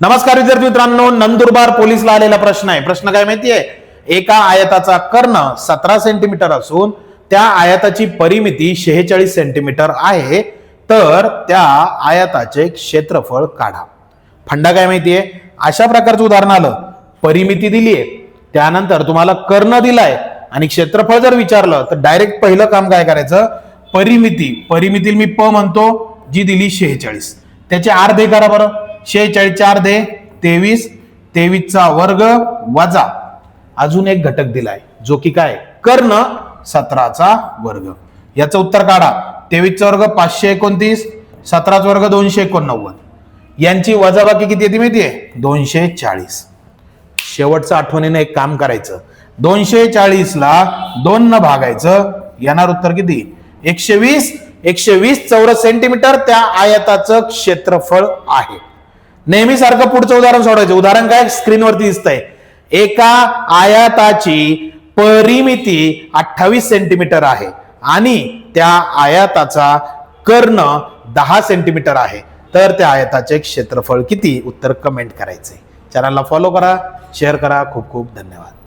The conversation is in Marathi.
नमस्कार विद्यार्थी मित्रांनो नंदुरबार पोलीसला आलेला प्रश्न आहे. प्रश्न काय माहितीये? एका आयताचा कर्ण सतरा सेंटीमीटर असून त्या आयताची परिमिती शेहेचाळीस सेंटीमीटर आहे. तर त्या आयताचे क्षेत्रफळ काढा. फंडा काय माहितीये? अशा प्रकारचं उदाहरण आलं. परिमिती दिली आहे त्यानंतर तुम्हाला कर्ण दिलाय आणि क्षेत्रफळ जर विचारलं तर डायरेक्ट पहिलं काम काय करायचं? परिमिती. परिमिती मी प म्हणतो जी दिली शेहेचाळीस. त्याचे अर्धे करा बरं. शेहेचाळीसचे अर्धे तेवीस तेवीसचा वर्ग वजा. अजून एक घटक दिलाय जो की काय? कर्ण सतराचा वर्ग. याचं उत्तर काढा. तेवीसचा वर्ग पाचशे एकोणतीस सतराचा वर्ग दोनशे एकोणनव्वद. यांची वजाबाकी किती येते माहितीये दोनशे चाळीस. शेवटचं आठवणीनं एक काम करायचं. दोनशे चाळीसला दोन न भागायचं. येणार उत्तर किती? एकशे वीस. एकशे वीस चौरस सेंटीमीटर त्या आयताचं क्षेत्रफळ आहे. नेहमीसारखं पुढचं उदाहरण सोडायचं उदाहरण काय? स्क्रीनवरती दिसतंय. एका आयाताची परिमिती अठ्ठावीस सेंटीमीटर आहे आणि त्या आयाताचा कर्ण दहा सेंटीमीटर आहे. तर त्या आयाताचे क्षेत्रफळ किती? उत्तर कमेंट करायचे चॅनलला फॉलो करा शेअर करा. खूप खूप धन्यवाद.